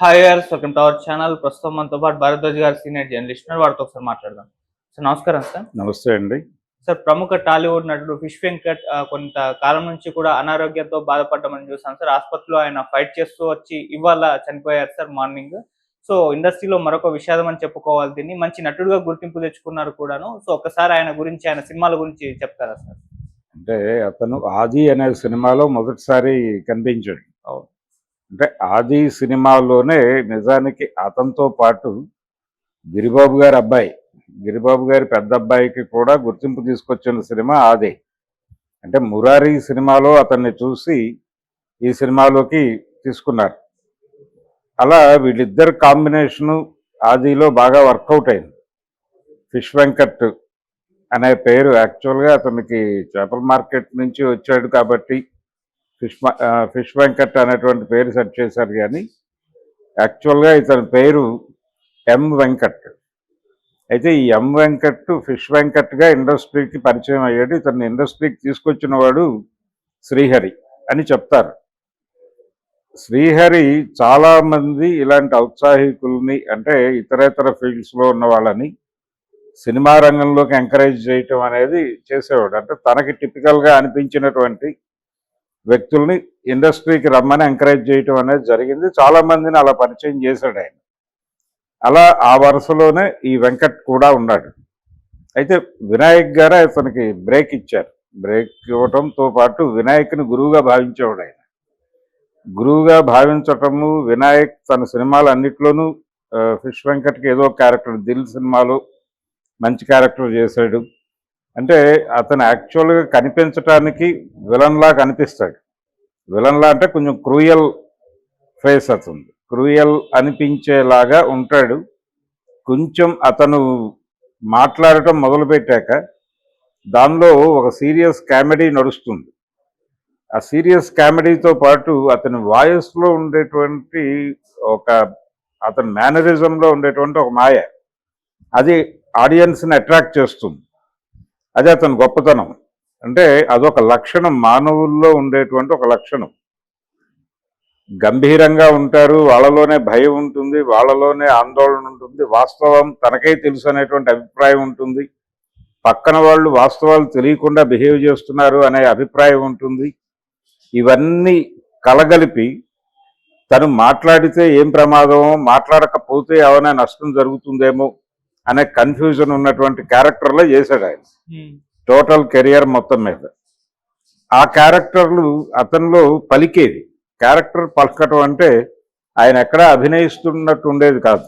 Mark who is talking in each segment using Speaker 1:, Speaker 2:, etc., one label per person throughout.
Speaker 1: Hi గారు welcome to our channel ప్రస్తుతం మనతో పాటు భారద్వాజ్ గారు సీనియర్ జర్నలిస్ట్ ఉన్నారు. వారితో ఒకసారి మాట్లాడదాం. సార్ నమస్కారం సార్
Speaker 2: నమస్తే అండి.
Speaker 1: సార్ ప్రముఖ టాలీవుడ్ నటుడు ఫిష్ వెంకట్ కొంత కాలం నుంచి కూడా అనారోగ్యంతో బాధపడ్డామని చూసాం సార్ ఆసుపత్రిలో ఆయన ఫైట్ చేస్తూ వచ్చి ఇవాళ చనిపోయారు సార్ మార్నింగ్ సో ఇండస్ట్రీలో మరొక విషాదం అని చెప్పుకోవాలి. దీన్ని మంచి నటుడుగా గుర్తింపు తెచ్చుకున్నారు కూడాను. సో ఒకసారి ఆయన గురించి ఆయన సినిమాల గురించి చెప్తారా సార్
Speaker 2: అంటే అతను ఆది అనే సినిమాలో మొదటిసారి కనిపించాడు. అంటే ఆది సినిమాలోనే నిజానికి అతనితో పాటు గిరిబాబు గారి అబ్బాయి గిరిబాబు గారి పెద్ద అబ్బాయికి కూడా గుర్తింపు తీసుకొచ్చిన సినిమా ఆది. అంటే మురారి సినిమాలో అతన్ని చూసి ఈ సినిమాలోకి తీసుకున్నారు. అలా వీళ్ళిద్దరు కాంబినేషను ఆదిలో బాగా వర్కౌట్ అయింది. ఫిష్ వెంకట్ అనే పేరు యాక్చువల్గా అతనికి చేపల మార్కెట్ నుంచి వచ్చాడు కాబట్టి ఫిష్ ఫిష్ వెంకట్ అనేటువంటి పేరు సెట్ చేశారు కానీ యాక్చువల్గా ఇతని పేరు ఎం వెంకట్. అయితే ఈ ఎం వెంకట్ ఫిష్ వెంకట్గా ఇండస్ట్రీకి పరిచయం అయ్యాడు. ఇతన్ని ఇండస్ట్రీకి తీసుకొచ్చిన వాడు శ్రీహరి అని చెప్తారు. శ్రీహరి చాలామంది ఇలాంటి ఔత్సాహికుల్ని అంటే ఇతరేతర ఫీల్డ్స్లో ఉన్న వాళ్ళని సినిమా రంగంలోకి ఎంకరేజ్ చేయటం అనేది చేసేవాడు. అంటే తనకి టిపికల్గా అనిపించినటువంటి వ్యక్తుల్ని ఇండస్ట్రీకి రమ్మని ఎంకరేజ్ చేయటం అనేది జరిగింది. చాలా మందిని అలా పరిచయం చేశాడు ఆయన. అలా ఆ వరుసలోనే ఈ వెంకట్ కూడా ఉన్నాడు. అయితే వినాయక్ గారు అతనికి బ్రేక్ ఇచ్చారు. బ్రేక్ ఇవ్వటంతో పాటు వినాయక్ని గురువుగా భావించేవాడు ఆయన. గురువుగా భావించటము వినాయక్ తన సినిమాలు అన్నిట్లోనూ ఫిష్ వెంకట్కి ఏదో క్యారెక్టర్ దిల్ సినిమాలో మంచి క్యారెక్టర్ చేశాడు. అంటే అతను యాక్చువల్గా కనిపించటానికి విలన్లా కనిపిస్తాడు. విలన్లా అంటే కొంచెం క్రూయల్ ఫేస్ అతను. క్రూయల్ అనిపించేలాగా ఉంటాడు. కొంచెం అతను మాట్లాడటం మొదలుపెట్టాక దానిలో ఒక సీరియస్ కామెడీ నడుస్తుంది. ఆ సీరియస్ కామెడీతో పాటు అతని వాయిస్లో ఉండేటువంటి ఒక అతని మేనరిజంలో ఉండేటువంటి ఒక మాయ. అది ఆడియన్స్ని అట్రాక్ట్ చేస్తుంది. అది అతని గొప్పతనం. అంటే అదొక లక్షణం మానవుల్లో ఉండేటువంటి ఒక లక్షణం. గంభీరంగా ఉంటారు వాళ్ళలోనే భయం ఉంటుంది వాళ్ళలోనే ఆందోళన ఉంటుంది. వాస్తవం తనకే తెలుసు అనేటువంటి అభిప్రాయం ఉంటుంది. పక్కన వాళ్ళు వాస్తవాలు తెలియకుండా బిహేవ్ చేస్తున్నారు అనే అభిప్రాయం ఉంటుంది. ఇవన్నీ కలగలిపి తను మాట్లాడితే ఏం ప్రమాదమో మాట్లాడకపోతే ఏమైనా నష్టం జరుగుతుందేమో అనే కన్ఫ్యూజన్ ఉన్నటువంటి క్యారెక్టర్లో చేశాడు ఆయన. టోటల్ కెరియర్ మొత్తం మీద. ఆ క్యారెక్టర్లు అతనిలో పలికేది. క్యారెక్టర్ పలకటం అంటే ఆయన ఎక్కడా అభినయిస్తున్నట్టు ఉండేది కాదు.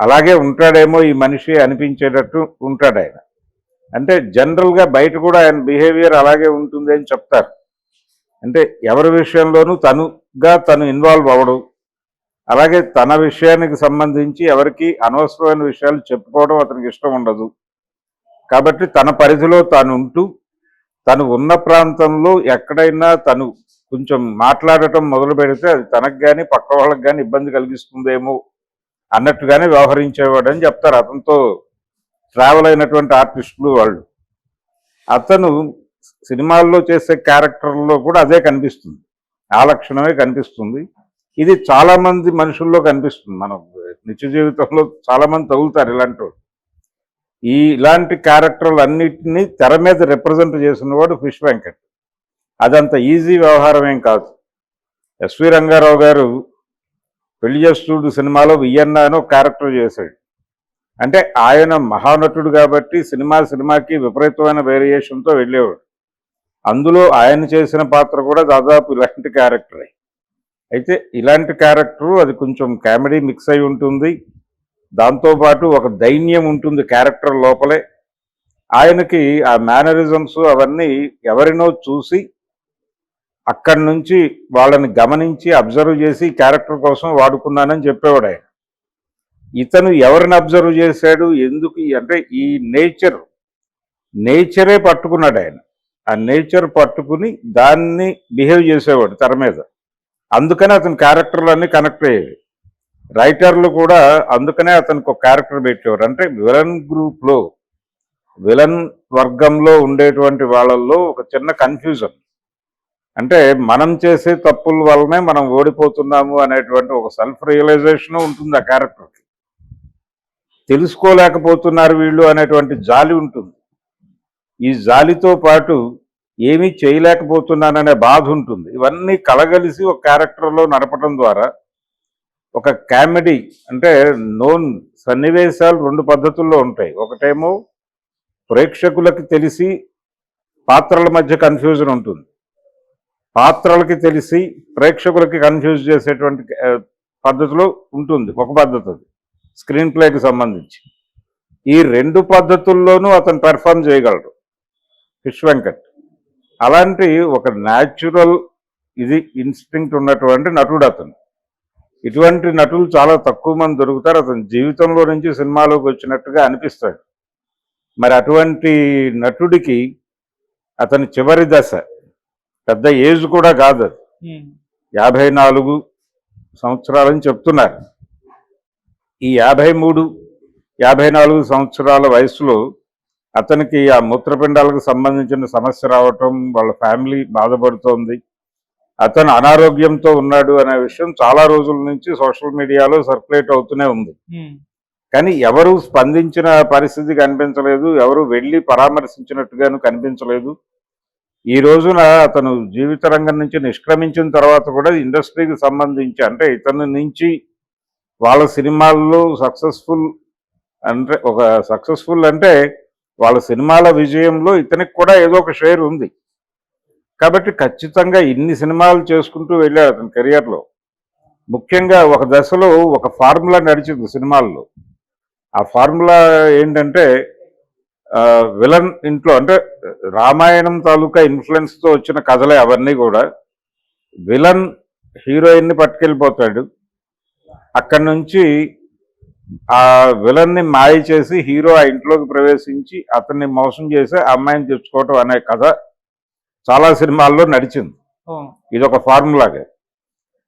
Speaker 2: అలాగే ఉంటాడేమో ఈ మనిషి అనిపించేటట్టు ఉంటాడు ఆయన. అంటే జనరల్గా బయట కూడా ఆయన బిహేవియర్ అలాగే ఉంటుంది అని చెప్తారు. అంటే ఎవరి విషయంలోనూ తనుగా తను ఇన్వాల్వ్ అవ్వడు. అలాగే తన విషయానికి సంబంధించి ఎవరికి అనవసరమైన విషయాలు చెప్పుకోవడం అతనికి ఇష్టం ఉండదు. కాబట్టి తన పరిధిలో తాను ఉంటూ తను ఉన్న ప్రాంతంలో ఎక్కడైనా తను కొంచెం మాట్లాడటం మొదలు పెడితే అది తనకు కానీ పక్క వాళ్ళకి కానీ ఇబ్బంది కలిగిస్తుందేమో అన్నట్టుగానే వ్యవహరించేవాడు అని చెప్తారు. అతనితో ట్రావెల్ అయినటువంటి ఆర్టిస్టులు వాళ్ళు. అతను సినిమాల్లో చేసే క్యారెక్టర్లో కూడా అదే కనిపిస్తుంది. ఆ లక్షణమే కనిపిస్తుంది. ఇది చాలా మంది మనుషుల్లో కనిపిస్తుంది. మనం నిత్య జీవితంలో చాలా మంది తగులుతారు ఇలాంటి ఈ ఇలాంటి క్యారెక్టర్లు అన్నిటినీ తెర మీద రిప్రజెంట్ చేసిన వాడు ఫిష్ వెంకట్. అదంత ఈజీ వ్యవహారం ఏం కాదు. ఎస్వి రంగారావు గారు పెళ్ళి చేస్తుడు సినిమాలో వియన్నా అని ఒక క్యారెక్టర్ చేశాడు. అంటే ఆయన మహానటుడు కాబట్టి సినిమా సినిమాకి విపరీతమైన వేరియేషన్తో వెళ్ళేవాడు. అందులో ఆయన చేసిన పాత్ర కూడా దాదాపు ఇలాంటి క్యారెక్టరే. అయితే ఇలాంటి క్యారెక్టరు అది కొంచెం కామెడీ మిక్స్ అయి ఉంటుంది. దాంతోపాటు ఒక దైన్యం ఉంటుంది క్యారెక్టర్ లోపలే. ఆయనకి ఆ మేనరిజమ్స్ అవన్నీ ఎవరినో చూసి అక్కడి నుంచి వాళ్ళని గమనించి అబ్జర్వ్ చేసి క్యారెక్టర్ కోసం వాడుకున్నానని చెప్పేవాడు ఆయన. ఇతను ఎవరిని అబ్జర్వ్ చేశాడు ఎందుకు అంటే ఈ నేచర్ నేచరే పట్టుకున్నాడు ఆయన. ఆ నేచర్ పట్టుకుని దాన్ని బిహేవ్ చేసేవాడు తెర మీద. అందుకనే అతని క్యారెక్టర్లు అన్నీ కనెక్ట్ అయ్యేవి. రైటర్లు కూడా అందుకనే అతనికి ఒక క్యారెక్టర్ పెట్టేవారు. అంటే విలన్ గ్రూప్లో విలన్ వర్గంలో ఉండేటువంటి వాళ్ళల్లో ఒక చిన్న కన్ఫ్యూజన్. అంటే మనం చేసే తప్పుల వల్లనే మనం ఓడిపోతున్నాము అనేటువంటి ఒక సెల్ఫ్ రియలైజేషన్ ఉంటుంది ఆ క్యారెక్టర్కి. తెలుసుకోలేకపోతున్నారు వీళ్ళు అనేటువంటి జాలి ఉంటుంది. ఈ జాలితో పాటు ఏమీ చేయలేకపోతున్నాననే బాధ ఉంటుంది. ఇవన్నీ కలగలిసి ఒక క్యారెక్టర్లో నడపడం ద్వారా ఒక కామెడీ అంటే నోన్ సన్నివేశాలు రెండు పద్ధతుల్లో ఉంటాయి. ఒకటేమో ప్రేక్షకులకి తెలిసి పాత్రల మధ్య కన్ఫ్యూజన్ ఉంటుంది. పాత్రలకి తెలిసి ప్రేక్షకులకి కన్ఫ్యూజ్ చేసేటువంటి పద్ధతిలో ఉంటుంది. ఒక పద్ధతి అది. స్క్రీన్ ప్లేకి సంబంధించి. ఈ రెండు పద్ధతుల్లోనూ అతను పెర్ఫామ్ చేయగలడు. ఫిష్ వెంకట్. అలాంటి ఒక న్యాచురల్ ఇది ఇన్స్టింక్ట్ ఉన్నటువంటి నటుడు అతను. ఇటువంటి నటులు చాలా తక్కువ మంది దొరుకుతారు. అతని జీవితంలో నుంచి సినిమాలోకి వచ్చినట్టుగా అనిపిస్తాడు. మరి అటువంటి నటుడికి అతని చివరి దశ పెద్ద ఏజ్ కూడా కాదు అది. యాభై నాలుగు సంవత్సరాలని చెప్తున్నారు. ఈ యాభై మూడు యాభై నాలుగు సంవత్సరాల వయసులో అతనికి ఆ మూత్రపిండాలకు సంబంధించిన సమస్య రావటం వాళ్ళ ఫ్యామిలీ బాధపడుతోంది. అతను అనారోగ్యంతో ఉన్నాడు అనే విషయం చాలా రోజుల నుంచి సోషల్ మీడియాలో సర్క్యులేట్ అవుతూనే ఉంది. కానీ ఎవరు స్పందించిన పరిస్థితి కనిపించలేదు ఎవరు వెళ్ళి పరామర్శించినట్టుగాను కనిపించలేదు. ఈ రోజున అతను జీవిత రంగం నుంచి నిష్క్రమించిన తర్వాత కూడా ఇండస్ట్రీకి సంబంధించి అంటే ఇతని నుంచి వాళ్ళ సినిమాల్లో సక్సెస్ఫుల్ అంటే ఒక సక్సెస్ఫుల్ అంటే వాళ్ళ సినిమాల విజయంలో ఇతనికి కూడా ఏదో ఒక షేర్ ఉంది. కాబట్టి ఖచ్చితంగా ఇన్ని సినిమాలు చేసుకుంటూ వెళ్ళాడు అతని కెరియర్లో ముఖ్యంగా ఒక దశలో ఒక ఫార్ములా నడిచింది సినిమాల్లో. ఆ ఫార్ములా ఏంటంటే విలన్ ఇంట్లో అంటే రామాయణం తాలూకా ఇన్ఫ్లుయెన్స్తో వచ్చిన కథలే అవన్నీ కూడా. విలన్ హీరోయిన్ని పట్టుకెళ్ళిపోతాడు. అక్కడి నుంచి ఆ విలన్ని మాయ చేసి హీరో ఆ ఇంట్లోకి ప్రవేశించి అతన్ని మోసం చేసి అమ్మాయిని తెచ్చుకోవటం అనే కథ చాలా సినిమాల్లో నడిచింది. ఇది ఒక ఫార్ములాగా.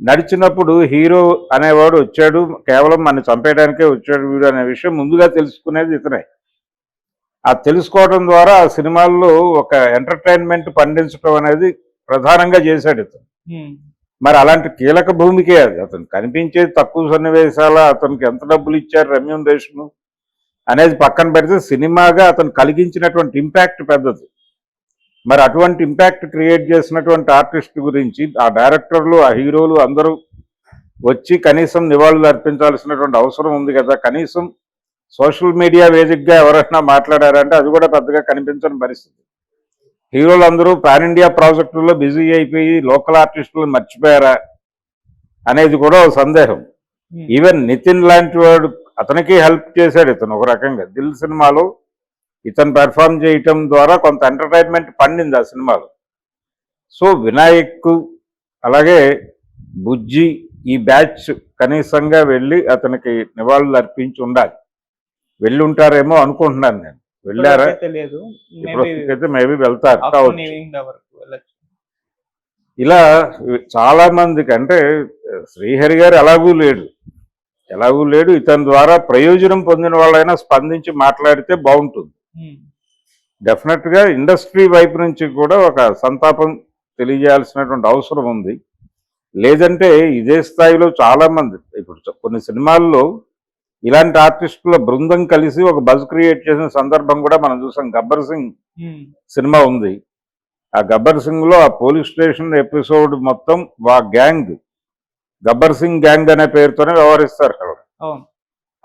Speaker 2: నడిచినప్పుడు హీరో అనేవాడు వచ్చాడు కేవలం మన చంపేయడానికే వచ్చాడు వీడు అనే విషయం ముందుగా తెలుసుకునేది ఇతనే. ఆ తెలుసుకోవడం ద్వారా ఆ సినిమాల్లో ఒక ఎంటర్టైన్మెంట్ పండించడం అనేది ప్రధానంగా చేశాడు ఇతను. మరి అలాంటి కీలక భూమికే అది. అతను కనిపించేది తక్కువ సన్నివేశాల అతనికి ఎంత డబ్బులు ఇచ్చారు రెమ్యూనరేషన్ అనేది పక్కన పెడితే సినిమాగా అతను కలిగించినటువంటి ఇంపాక్ట్ పెద్దది. మరి అటువంటి ఇంపాక్ట్ క్రియేట్ చేసినటువంటి ఆర్టిస్ట్ గురించి ఆ డైరెక్టర్లు ఆ హీరోలు అందరూ వచ్చి కనీసం నివాళులు అర్పించాల్సినటువంటి అవసరం ఉంది కదా. కనీసం సోషల్ మీడియా వేదికగా ఎవరైనా మాట్లాడారంటే అది కూడా పెద్దగా కనిపించని పరిస్థితి. హీరోలు అందరూ పాన్ ఇండియా ప్రాజెక్టుల్లో బిజీ అయిపోయి లోకల్ ఆర్టిస్టులు మర్చిపోయారా అనేది కూడా ఒక సందేహం.
Speaker 1: ఉమ్,
Speaker 2: ఈవెన్ నితిన్ లాంటి వాడు అతనికి హెల్ప్ చేశాడు ఇతను ఒక రకంగా. దిల్ సినిమాలో ఇతను పెర్ఫామ్ చేయటం ద్వారా కొంత ఎంటర్టైన్మెంట్ పండింది ఆ సినిమాలో. సో వినాయక్ అలాగే బుజ్జి ఈ బ్యాచ్ కనీసంగా వెళ్ళి అతనికి నివాళులు అర్పించి ఉండాలి. వెళ్ళి ఉంటారేమో అనుకుంటున్నాను నేను. వెళ్ళారా?
Speaker 1: తెలియదు మేబీ
Speaker 2: వెళ్తారు ఇలా చాలా మందికి అంటే శ్రీహరి గారు ఎలాగూ లేడు. ఎలాగూ లేడు. ఇతని ద్వారా ప్రయోజనం పొందిన వాళ్ళైనా స్పందించి మాట్లాడితే బాగుంటుంది. డెఫినెట్గా ఇండస్ట్రీ వైపు నుంచి కూడా ఒక సంతాపం తెలియజేయాల్సినటువంటి అవసరం ఉంది. లేదంటే ఇదే స్థాయిలో చాలా మంది ఇప్పుడు కొన్ని సినిమాల్లో ఇలాంటి ఆర్టిస్టుల బృందం కలిసి ఒక బజ్ క్రియేట్ చేసిన సందర్భం కూడా మనం చూసాం. గబ్బర్ సింగ్ సినిమా ఉంది. ఆ గబ్బర్ సింగ్లో ఆ పోలీస్ స్టేషన్ ఎపిసోడ్ మొత్తం వా గ్యాంగ్ గబ్బర్ సింగ్ గ్యాంగ్ అనే పేరుతోనే వ్యవహరిస్తారు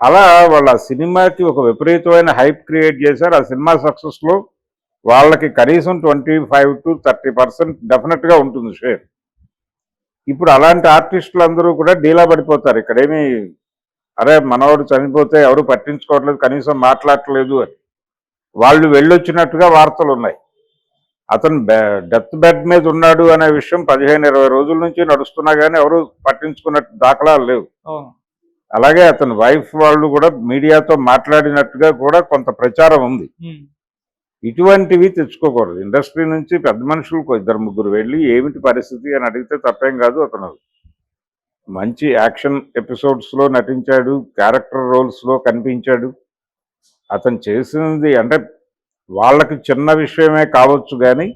Speaker 2: అలా వాళ్ళ ఆ సినిమాకి ఒక విపరీతమైన హైప్ క్రియేట్ చేశారు. ఆ సినిమా సక్సెస్లో వాళ్ళకి కనీసం twenty five to thirty percent డెఫినెట్గా ఉంటుంది షేర్. ఇప్పుడు అలాంటి ఆర్టిస్టులు అందరూ కూడా డీలా పడిపోతారు. ఇక్కడేమి అరే మనవాడు చనిపోతే ఎవరు పట్టించుకోవట్లేదు కనీసం మాట్లాడట్లేదు అని. వాళ్ళు వెళ్ళొచ్చినట్టుగా వార్తలు ఉన్నాయి. అతను డెత్ బెడ్ మీద ఉన్నాడు అనే విషయం పదిహేను ఇరవై రోజుల నుంచి నడుస్తున్నా కానీ ఎవరు పట్టించుకున్నట్టు దాఖలాలు లేవు. అలాగే అతని వైఫ్ వాళ్ళు కూడా మీడియాతో మాట్లాడినట్టుగా కూడా కొంత ప్రచారం ఉంది. ఇటువంటివి తెచ్చుకోకూడదు. ఇండస్ట్రీ నుంచి పెద్ద మనుషులకు ఇద్దరు ముగ్గురు వెళ్ళి ఏమిటి పరిస్థితి అని అడిగితే తప్పేం కాదు అతను. మంచి యాక్షన్ ఎపిసోడ్స్లో నటించాడు క్యారెక్టర్ రోల్స్లో కనిపించాడు. అతను చేసినది అంటే వాళ్ళకి చిన్న విషయమే కావచ్చు కానీ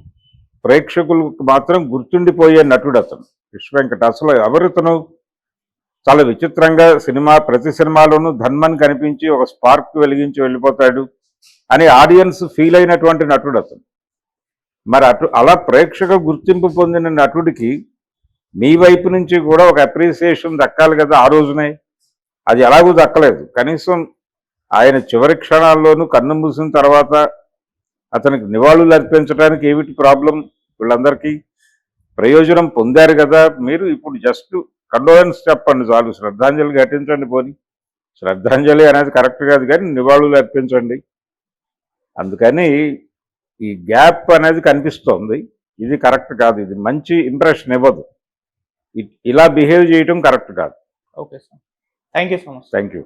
Speaker 2: ప్రేక్షకులకు మాత్రం గుర్తుండిపోయే నటుడు అతను. విశ్వవెంకట అసలు ఎవరితను చాలా విచిత్రంగా సినిమా ప్రతి సినిమాలోనూ ధన్మన్ కనిపించి ఒక స్పార్క్ వెలిగించి వెళ్ళిపోతాడు అని ఆడియన్స్ ఫీల్ అయినటువంటి నటుడు అతను. మరి అటు అలా ప్రేక్షక గుర్తింపు పొందిన నటుడికి మీ వైపు నుంచి కూడా ఒక అప్రిసియేషన్ దక్కాలి కదా ఆ రోజునే. అది ఎలాగూ దక్కలేదు. కనీసం ఆయన చివరి క్షణాల్లోనూ కన్ను మూసిన తర్వాత అతనికి నివాళులు అర్పించడానికి ఏమిటి ప్రాబ్లం వీళ్ళందరికీ ప్రయోజనం పొందారు కదా. మీరు ఇప్పుడు జస్ట్ కండోలెన్స్ చెప్పండి చాలు. శ్రద్ధాంజలి ఘటించండి పోని. శ్రద్ధాంజలి అనేది కరెక్ట్ కాదు కానీ నివాళులు అర్పించండి. అందుకని ఈ గ్యాప్ అనేది కనిపిస్తోంది. ఇది కరెక్ట్ కాదు. ఇది మంచి ఇంప్రెషన్ ఇవ్వదు. ఇలా బిహేవ్ చేయటం కరెక్ట్ కాదు.
Speaker 1: Okay sir. Thank you so much
Speaker 2: thank you